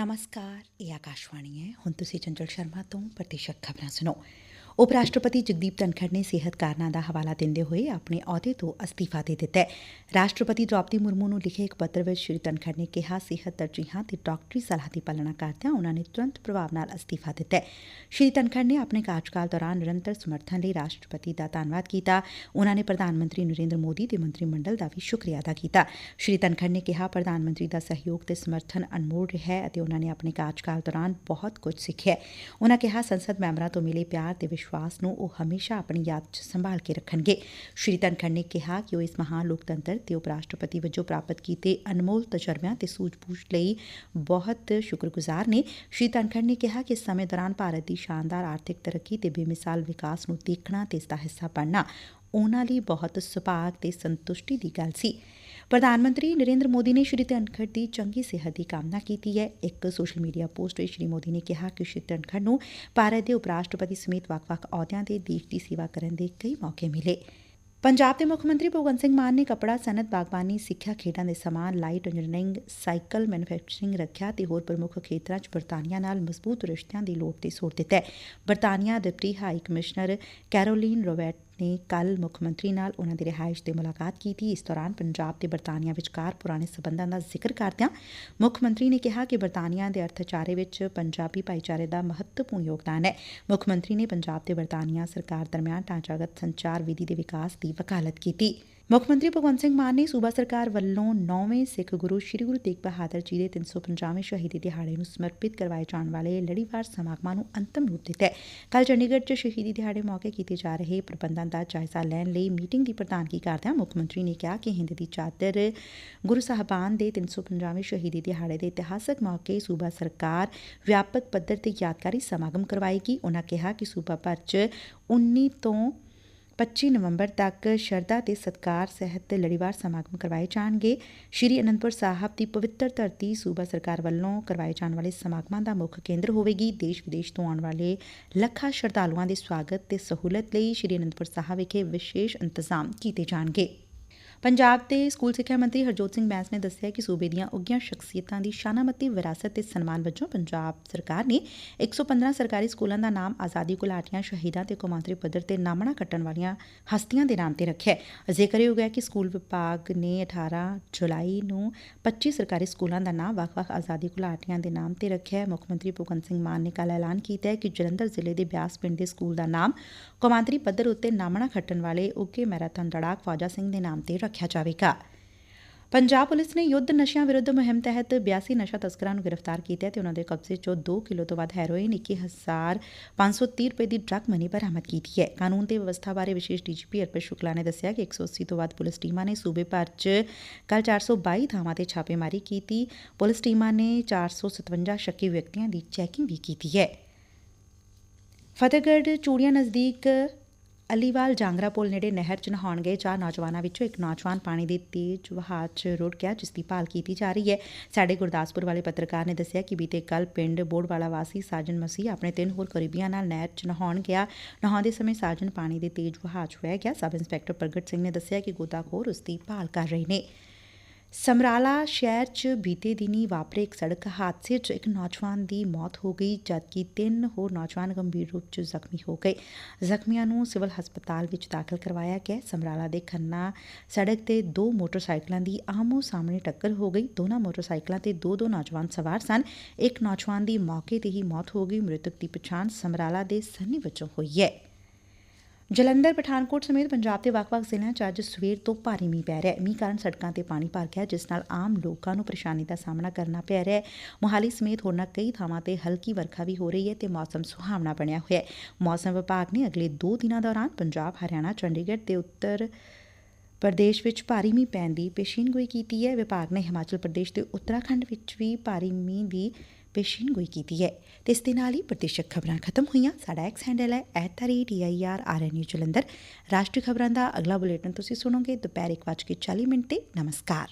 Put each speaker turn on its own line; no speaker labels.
ਨਮਸਕਾਰ ਇਹ ਆਕਾਸ਼ਵਾਣੀ ਹੈ ਹੁਣ ਤੁਸੀਂ ਚੰਚਲ ਸ਼ਰਮਾ ਤੋਂ ਪ੍ਰਤੀਸ਼ਕ ਖਬਰਾਂ ਸੁਣੋ ਉਪ ਰਾਸ਼ਟਰਪਤੀ ਜਗਦੀਪ ਧਨਖੜ ਨੇ ਸਿਹਤ ਕਾਰਨਾਂ ਦਾ ਹਵਾਲਾ ਦਿੰਦੇ ਹੋਏ ਆਪਣੇ ਅਹੁਦੇ ਤੋਂ ਅਸਤੀਫਾ ਦੇ ਦਿੱਤਾ ਹੈ। ਰਾਸ਼ਟਰਪਤੀ ਦ੍ਰੋਪਦੀ ਮੁਰਮੂ ਨੂੰ ਲਿਖੇ ਇੱਕ ਪੱਤਰ ਵਿੱਚ ਸ਼੍ਰੀ ਧਨਖੜ ਨੇ ਕਿਹਾ, ਸਿਹਤ ਤਰਜੀਹਾਂ ਤੇ ਡਾਕਟਰੀ ਸਲਾਹ ਦੀ ਪਾਲਣਾ ਕਰਦਿਆਂ ਉਨ੍ਹਾਂ ਨੇ ਤੁਰੰਤ ਪ੍ਰਭਾਵ ਨਾਲ ਅਸਤੀਫਾ ਦਿੱਤਾ ਹੈ। ਸ਼੍ਰੀ ਧਨਖੜ ਨੇ ਆਪਣੇ ਕਾਰਜਕਾਲ ਦੌਰਾਨ ਨਿਰੰਤਰ ਸਮਰਥਨ ਲਈ ਰਾਸ਼ਟਰਪਤੀ ਦਾ ਧੰਨਵਾਦ ਕੀਤਾ। ਉਨੂਾਂ ਨੇ ਪ੍ਰਧਾਨ ਮੰਤਰੀ ਨਰੇਂਦਰ ਮੋਦੀ ਤੇ ਮੰਤਰੀ ਮੰਡਲ ਦਾ ਵੀ ਸ਼ੁਕਰੀਆ ਅਦਾ ਕੀਤਾ। ਸ਼੍ਰੀ ਧਨਖੜ ਨੇ ਕਿਹਾ, ਪ੍ਰਧਾਨ ਮੰਤਰੀ ਦਾ ਸਹਿਯੋਗ ਤੇ ਸਮਰਥਨ ਅਨਮੋਲ ਰਿਹਾ ਹੈ ਅਤੇ ਉਨੂਾਂ ਨੇ ਆਪਣੇ ਕਾਰਜਕਾਲ ਦੌਰਾਨ ਬਹੁਤ ਕੁਝ ਸਿੱਖਿਆ ਹੈ। ਕਿਹਾ, ਸੰਸਦ ਮੈਂਬਰਾਂ ਤੋਂ ਮਿਲੇ ਪਿਆਰ ਤੇ ਵਿਸ਼ਵਾਸ ਵਿਸ਼ਵਾਸ ਨੂੰ ਉਹ ਹਮੇਸ਼ਾ ਆਪਣੀ ਯਾਦ 'ਚ ਸੰਭਾਲ ਕੇ ਰੱਖਣਗੇ। ਸ਼੍ਰੀ ਧਨਖੜ ਨੇ ਕਿਹਾ ਕਿ ਉਹ ਇਸ ਮਹਾਨ ਲੋਕਤੰਤਰ ਤੇ ਉਪ ਰਾਸ਼ਟਰਪਤੀ ਵਜੋਂ ਪ੍ਰਾਪਤ ਕੀਤੇ ਅਨਮੋਲ ਤਜਰਬਿਆਂ ਤੇ ਸੂਝ-ਬੂਝ ਲਈ ਬਹੁਤ ਸ਼ੁਕਰਗੁਜ਼ਾਰ ਨੇ। ਸ਼੍ਰੀ ਧਨਖੜ ਨੇ ਕਿਹਾ ਕਿ ਇਸ ਸਮੇਂ ਦੌਰਾਨ ਭਾਰਤ ਦੀ ਸ਼ਾਨਦਾਰ ਆਰਥਿਕ ਤਰੱਕੀ ਤੇ ਬੇਮਿਸਾਲ ਵਿਕਾਸ ਨੂੰ ਦੇਖਣਾ ਤੇ ਇਸ ਦਾ ਹਿੱਸਾ ਬਣਨਾ ਉਨੂਾਂ ਲਈ ਬਹੁਤ ਸੁਭਾਗ ਤੇ ਸੰਤੁਸ਼ਟੀ ਦੀ ਗੱਲ ਸੀ। ਪ੍ਰਧਾਨ ਮੰਤਰੀ ਨਰੇਂਦਰ ਮੋਦੀ ਨੇ ਸ਼੍ਰੀ ਧਨਖੜ ਦੀ ਚੰਗੀ ਸਿਹਤ ਦੀ ਕਾਮਨਾ ਕੀਤੀ ਹੈ। ਇੱਕ ਸੋਸ਼ਲ ਮੀਡੀਆ ਪੋਸਟ ਵਿੱਚ ਸ਼੍ਰੀ ਮੋਦੀ ਨੇ ਕਿਹਾ ਕਿ ਸ਼੍ਰੀ ਧਨਖੜ ਨੂੰ ਭਾਰਤ ਦੇ ਉਪ ਰਾਸ਼ਟਰਪਤੀ ਸਮੇਤ ਵੱਖ-ਵੱਖ ਅਹੁਦਿਆਂ ਤੇ ਦੇਸ਼ ਦੀ ਸੇਵਾ ਕਰਨ ਦੇ ਕਈ ਮੌਕੇ ਮਿਲੇ। ਪੰਜਾਬ ਦੇ ਮੁੱਖ ਮੰਤਰੀ ਭਗਵੰਤ ਸਿੰਘ ਮਾਨ ਨੇ ਕਪੜਾ ਸਨਅਤ ਬਾਗਬਾਨੀ ਸਿੱਖਿਆ ਖੇਡਾਂ ਦੇ ਸਮਾਨ ਲਾਈਟ ਇੰਜੀਨੀਅਰਿੰਗ, ਸਾਈਕਲ ਮੈਨੂਫੈਕਚਰਿੰਗ ਰੱਖਿਆ ਤੇ ਹੋਰ ਪ੍ਰਮੁੱਖ ਖੇਤਰਾਂ 'ਚ ਬਰਤਾਨੀਆ ਨਾਲ ਮਜ਼ਬੂਤ ਰਿਸ਼ਤਿਆਂ ਦੀ ਲੋੜ ਤੇ ਜ਼ੋਰ ਦਿੱਤਾ ਹੈ। ਬਰਤਾਨੀਆ deputy high commissioner Caroline Rowett ਨੇ ਕੱਲ ਮੁੱਖ ਮੰਤਰੀ ਨਾਲ ਉਨ੍ਹਾਂ ਦੀ ਰਿਹਾਇਸ਼ ਤੇ ਮੁਲਾਕਾਤ ਕੀਤੀ। ਇਸ ਦੌਰਾਨ ਪੰਜਾਬ ਤੇ ਬਰਤਾਨੀਆ ਵਿਚਕਾਰ ਪੁਰਾਣੇ ਸਬੰਧਾਂ ਦਾ ਜ਼ਿਕਰ ਕਰਦਿਆਂ ਮੁੱਖ ਮੰਤਰੀ ਨੇ ਕਿਹਾ ਕਿ ਬਰਤਾਨੀਆ ਦੇ ਅਰਥਚਾਰੇ ਵਿੱਚ ਪੰਜਾਬੀ ਭਾਈਚਾਰੇ ਦਾ ਮਹੱਤਵਪੂਰਨ ਯੋਗਦਾਨ ਹੈ। ਮੁੱਖ ਮੰਤਰੀ ਨੇ ਪੰਜਾਬ ਤੇ ਬਰਤਾਨੀਆ ਸਰਕਾਰ ਦਰਮਿਆਨ ਢਾਂਚਾਗਤ ਸੰਚਾਰ ਵਿਧੀ ਦੇ ਵਿਕਾਸ ਦੀ ਵਕਾਲਤ ਕੀਤੀ। ਮੁੱਖ ਮੰਤਰੀ ਭਗਵੰਤ ਸਿੰਘ ਮਾਨ ਨੇ ਸੂਬਾ ਸਰਕਾਰ ਵੱਲੋਂ 9ਵੇਂ ਸਿੱਖ ਗੁਰੂ ਸ੍ਰੀ ਗੁਰੂ ਤੇਗ ਬਹਾਦਰ ਜੀ ਦੇ 350ਵੇਂ ਸ਼ਹੀਦੀ ਦਿਹਾੜੇ ਨੂੰ ਸਮਰਪਿਤ ਕਰਵਾਏ ਜਾਣ ਵਾਲੇ ਲੜੀਵਾਰ ਸਮਾਗਮਾਂ ਨੂੰ ਅੰਤਮ ਰੂਪ ਦਿੱਤਾ ਹੈ। ਕੱਲ ਚੰਡੀਗੜ੍ਹ 'ਚ ਸ਼ਹੀਦੀ ਦਿਹਾੜੇ ਮੌਕੇ ਕੀਤੇ ਜਾ ਰਹੇ ਪ੍ਰਬੰਧਾਂ ਦਾ ਜਾਇਜ਼ਾ ਲੈਣ ਲਈ ਮੀਟਿੰਗ ਦੀ ਪ੍ਰਧਾਨਗੀ ਕਰਦਿਆਂ ਮੁੱਖ ਮੰਤਰੀ ਨੇ ਕਿਹਾ ਕਿ ਹਿੰਦ ਦੀ ਚਾਦਰ ਗੁਰੂ ਸਾਹਿਬਾਨ ਦੇ 350ਵੇਂ ਸ਼ਹੀਦੀ ਦਿਹਾੜੇ ਦੇ ਇਤਿਹਾਸਕ ਮੌਕੇ ਸੂਬਾ ਸਰਕਾਰ ਵਿਆਪਕ ਪੱਧਰ ਤੇ ਯਾਦਗਾਰੀ ਸਮਾਗਮ ਕਰਵਾਏਗੀ। ਉਨ੍ਹਾਂ ਕਿਹਾ ਕਿ ਸੂਬਾ ਭਰ 'ਚ 19 ਤੋਂ 25 ਨਵੰਬਰ ਤੱਕ ਸ਼ਰਧਾ ਤੇ ਸਤਕਾਰ ਸਹਿਤ ਲੜੀਵਾਰ ਸਮਾਗਮ ਕਰਵਾਏ ਜਾਣਗੇ। ਸ਼੍ਰੀ ਅਨੰਦਪੁਰ ਸਾਹਿਬ ਦੀ ਪਵਿੱਤਰ ਧਰਤੀ ਸੂਬਾ ਸਰਕਾਰ ਵੱਲੋਂ ਕਰਵਾਏ ਜਾਣ ਵਾਲੇ ਸਮਾਗਮਾਂ ਦਾ ਮੁੱਖ ਕੇਂਦਰ ਹੋਵੇਗੀ। ਦੇਸ਼ ਵਿਦੇਸ਼ ਤੋਂ ਆਉਣ ਵਾਲੇ ਲੱਖਾਂ ਸ਼ਰਧਾਲੂਆਂ ਦੇ ਸਵਾਗਤ ਤੇ ਸਹੂਲਤ ਲਈ ਸ਼੍ਰੀ ਅਨੰਦਪੁਰ ਸਾਹਿਬ ਵਿਖੇ ਵਿਸ਼ੇਸ਼ ਇੰਤਜ਼ਾਮ ਕੀਤੇ ਜਾਣਗੇ। ਪੰਜਾਬ ਦੇ ਸਕੂਲ ਸਿੱਖਿਆ ਮੰਤਰੀ ਹਰਜੋਤ ਸਿੰਘ ਬੈਂਸ ਨੇ ਦੱਸਿਆ ਕਿ ਸੂਬੇ ਦੀਆਂ ਉੱਘੀਆਂ ਸ਼ਖਸੀਅਤਾਂ ਦੀ ਸ਼ਾਨਾਮਤੀ, ਵਿਰਾਸਤ ਤੇ ਸਨਮਾਨ ਵਜੋਂ ਪੰਜਾਬ ਸਰਕਾਰ ਨੇ 115 ਸਰਕਾਰੀ ਸਕੂਲਾਂ ਦਾ ਨਾਮ ਆਜ਼ਾਦੀ ਘੁਲਾਟੀਆਂ, ਸ਼ਹੀਦਾਂ ਤੇ ਕੌਮਾਂਤਰੀ ਪੱਧਰ ਤੇ ਨਾਮਣਾ ਕੱਟਣ ਵਾਲੀਆਂ ਹਸਤੀਆਂ ਦੇ ਨਾਮ ਤੇ ਰੱਖਿਆ ਹੈ। ਜ਼ਿਕਰਯੋਗ ਹੈ ਕਿ ਸਕੂਲ ਵਿਭਾਗ ਨੇ 18 ਜੁਲਾਈ ਨੂੰ 25 ਸਰਕਾਰੀ ਸਕੂਲਾਂ ਦਾ ਨਾਮ ਵੱਖ-ਵੱਖ ਆਜ਼ਾਦੀ ਘੁਲਾਟੀਆਂ ਦੇ ਨਾਮ ਤੇ ਰੱਖਿਆ ਹੈ। ਮੁੱਖ ਮੰਤਰੀ ਭਗਵੰਤ ਸਿੰਘ ਮਾਨ ਨੇ ਕੱਲ ਐਲਾਨ ਕੀਤਾ ਹੈ ਕਿ ਜਲੰਧਰ ਜ਼ਿਲ੍ਹੇ ਦੇ ਬਿਆਸ ਪਿੰਡ ਦੇ ਸਕੂਲ ਦਾ ਨਾਮ ਕੌਮਾਂਤਰੀ ਪੱਧਰ ਉੱਤੇ ਨਾਮਣਾ ਖੱਟਣ ਵਾਲੇ ਉੱਘੇ ਮੈਰਾਥਨ ਲੜਾਕ ਫੌਜਾ ਸਿੰਘ ਦੇ ਨਾਮ ਤੇ ਰੱਖਿਆ ਜਾਵੇਗਾ। ਪੰਜਾਬ ਪੁਲਿਸ ਨੇ ਯੁੱਧ ਨਸ਼ਿਆਂ ਵਿਰੁੱਧ ਮੁਹਿੰਮ ਤਹਿਤ 82 ਨਸ਼ਾ ਤਸਕਰਾਂ ਨੂੰ ਗ੍ਰਿਫਤਾਰ ਕੀਤਾ ਤੇ ਉਹਨਾਂ ਦੇ ਕਬਜ਼ੇ 'ਚੋਂ 2 ਕਿਲੋ ਤੋਂ ਵੱਧ ਹੈਰੋਇਨ 21530 ਰੁਪਏ ਦੀ ਡਰੱਗ ਮਨੀ ਬਰਾਮਦ ਕੀਤੀ ਹੈ। ਕਾਨੂੰਨ ਤੇ ਵਿਵਸਥਾ ਬਾਰੇ ਵਿਸ਼ੇਸ਼ ਡੀਜੀਪੀ ਅਰਪਿਤ ਸ਼ੁਕਲਾ ਨੇ ਦੱਸਿਆ ਕਿ 180 ਤੋਂ ਵੱਧ ਪੁਲਿਸ ਟੀਮਾਂ ਨੇ ਸੂਬੇ ਭਰ 'ਚ ਕੱਲ 422 ਥਾਵਾਂ ਤੇ ਛਾਪੇਮਾਰੀ ਕੀਤੀ। ਪੁਲਿਸ ਟੀਮਾਂ ਨੇ 457 ਸ਼ੱਕੀ ਵਿਅਕਤੀਆਂ ਦੀ ਚੈਕਿੰਗ ਵੀ ਕੀਤੀ ਹੈ। ਫਤਿਹਗੜ੍ਹ ਚੂੜੀਆਂ ਨਜ਼ਦੀਕ ਅਲੀਵਾਲ ਜਾਂਗਰਾ ਪੁਲ ਨੇੜੇ ਨਹਿਰ 'ਚ ਨਹਾਉਣ ਗਏ ਚਾਰ ਨੌਜਵਾਨਾਂ ਵਿੱਚੋਂ ਇੱਕ ਨੌਜਵਾਨ ਪਾਣੀ ਦੇ ਤੇਜ਼ ਵਹਾਅ 'ਚ ਰੁੜ ਗਿਆ, ਜਿਸ ਦੀ ਭਾਲ ਕੀਤੀ ਜਾ ਰਹੀ ਹੈ। ਸਾਡੇ ਗੁਰਦਾਸਪੁਰ ਵਾਲੇ ਪੱਤਰਕਾਰ ਨੇ ਦੱਸਿਆ ਕਿ ਬੀਤੇ ਕੱਲ ਪਿੰਡ ਬੋੜਵਾਲਾ ਵਾਸੀ ਸਾਜਨ ਮਸੀਹ ਆਪਣੇ ਤਿੰਨ ਹੋਰ ਕਰੀਬੀਆਂ ਨਾਲ ਨਹਿਰ 'ਚ ਨਹਾਉਣ ਗਿਆ। ਨਹਾਉਂਦੇ ਸਮੇਂ ਸਾਜਨ ਪਾਣੀ ਦੇ ਤੇਜ਼ ਵਹਾਅ 'ਚ ਵਹਿ ਗਿਆ। ਸਬ ਇੰਸਪੈਕਟਰ ਪ੍ਰਗਟ ਸਿੰਘ ਨੇ ਦੱਸਿਆ ਕਿ ਗੋਤਾਖੋਰ ਉਸ ਦੀ ਭਾਲ ਕਰ ਰਹੇ ਨੇ। ਸਮਰਾਲਾ ਸ਼ਹਿਰ 'ਚ ਬੀਤੇ ਦਿਨੀ ਵਾਪਰੇ ਇੱਕ ਸੜਕ ਹਾਦਸੇ 'ਚ ਇੱਕ ਨੌਜਵਾਨ ਦੀ ਮੌਤ ਹੋ ਗਈ, ਜਦਕਿ ਤਿੰਨ ਹੋਰ ਨੌਜਵਾਨ ਗੰਭੀਰ ਰੂਪ 'ਚ ਜ਼ਖਮੀ ਹੋ ਗਏ। ਜ਼ਖਮੀਆਂ ਨੂੰ ਸਿਵਲ ਹਸਪਤਾਲ ਵਿੱਚ ਦਾਖਲ ਕਰਵਾਇਆ ਗਿਆ। ਸਮਰਾਲਾ ਦੇ ਖੰਨਾ ਸੜਕ ਤੇ ਦੋ ਮੋਟਰਸਾਈਕਲਾਂ ਦੀ ਆਮੋ ਸਾਹਮਣੇ ਟੱਕਰ ਹੋ ਗਈ। ਦੋਨਾਂ ਮੋਟਰਸਾਈਕਲਾਂ ਤੇ ਦੋ ਦੋ ਨੌਜਵਾਨ ਸਵਾਰ ਸਨ। ਇੱਕ ਨੌਜਵਾਨ ਦੀ ਮੌਕੇ ਤੇ ਹੀ ਮੌਤ ਹੋ ਗਈ। ਮ੍ਰਿਤਕ ਦੀ ਪਛਾਣ ਸਮਰਾਲਾ ਦੇ ਸੰਨੀ ਵਜੋਂ ਹੋਈ ਹੈ। ਜਲੰਧਰ, ਪਠਾਨਕੋਟ ਸਮੇਤ ਪੰਜਾਬ ਦੇ ਵੱਖ-ਵੱਖ ਜ਼ਿਲ੍ਹਿਆਂ 'ਚ ਅੱਜ ਸਵੇਰ ਤੋਂ ਭਾਰੀ ਮੀਂਹ ਪੈ ਰਿਹਾ ਹੈ। ਮੀਂਹ ਕਾਰਨ ਸੜਕਾਂ ਤੇ ਪਾਣੀ ਭਰ ਗਿਆ, ਜਿਸ ਨਾਲ ਆਮ ਲੋਕਾਂ ਨੂੰ ਪਰੇਸ਼ਾਨੀ ਦਾ ਸਾਹਮਣਾ ਕਰਨਾ ਪੈ ਰਿਹਾ ਹੈ। ਮੋਹਾਲੀ ਸਮੇਤ ਹੋਰਨਾਂ ਕਈ ਥਾਵਾਂ ਤੇ ਹਲਕੀ ਵਰਖਾ ਵੀ ਹੋ ਰਹੀ ਹੈ ਤੇ ਮੌਸਮ ਸੁਹਾਵਣਾ ਬਣਿਆ ਹੋਇਆ ਹੈ। ਮੌਸਮ ਵਿਭਾਗ ਨੇ ਅਗਲੇ 2 ਦਿਨਾਂ ਦੌਰਾਨ ਪੰਜਾਬ, ਹਰਿਆਣਾ, ਚੰਡੀਗੜ੍ਹ ਤੇ ਉੱਤਰ ਪ੍ਰਦੇਸ਼ ਵਿੱਚ ਭਾਰੀ ਮੀਂਹ ਪੈਣ ਦੀ ਪੇਸ਼ੀਨਗੋਈ ਕੀਤੀ ਹੈ। ਵਿਭਾਗ ਨੇ ਹਿਮਾਚਲ ਪ੍ਰਦੇਸ਼ ਤੇ ਉੱਤਰਾਖੰਡ ਵਿੱਚ ਵੀ ਭਾਰੀ ਮੀਂਹ ਦੀ ਪੇਸ਼ੀਨਗੋਈ ਕੀਤੀ ਹੈ। ਤੇ ਇਸ ਦੇ ਨਾਲ ਹੀ ਪ੍ਰਤੀਸ਼ਕ ਖਬਰਾਂ ਖਤਮ ਹੋਈਆਂ। ਸਾਡਾ ਐਕਸ ਹੈਂਡਲ ਹੈ @tiraRNU ਜਲੰਧਰ। ਰਾਸ਼ਟਰੀ ਖਬਰਾਂ ਦਾ ਅਗਲਾ ਬੁਲੇਟਿਨ ਤੁਸੀਂ ਸੁਣੋਗੇ। ਦੁਪਹਿਰ 1:40 ਮਿੰਟ ਤੇ। ਨਮਸਕਾਰ।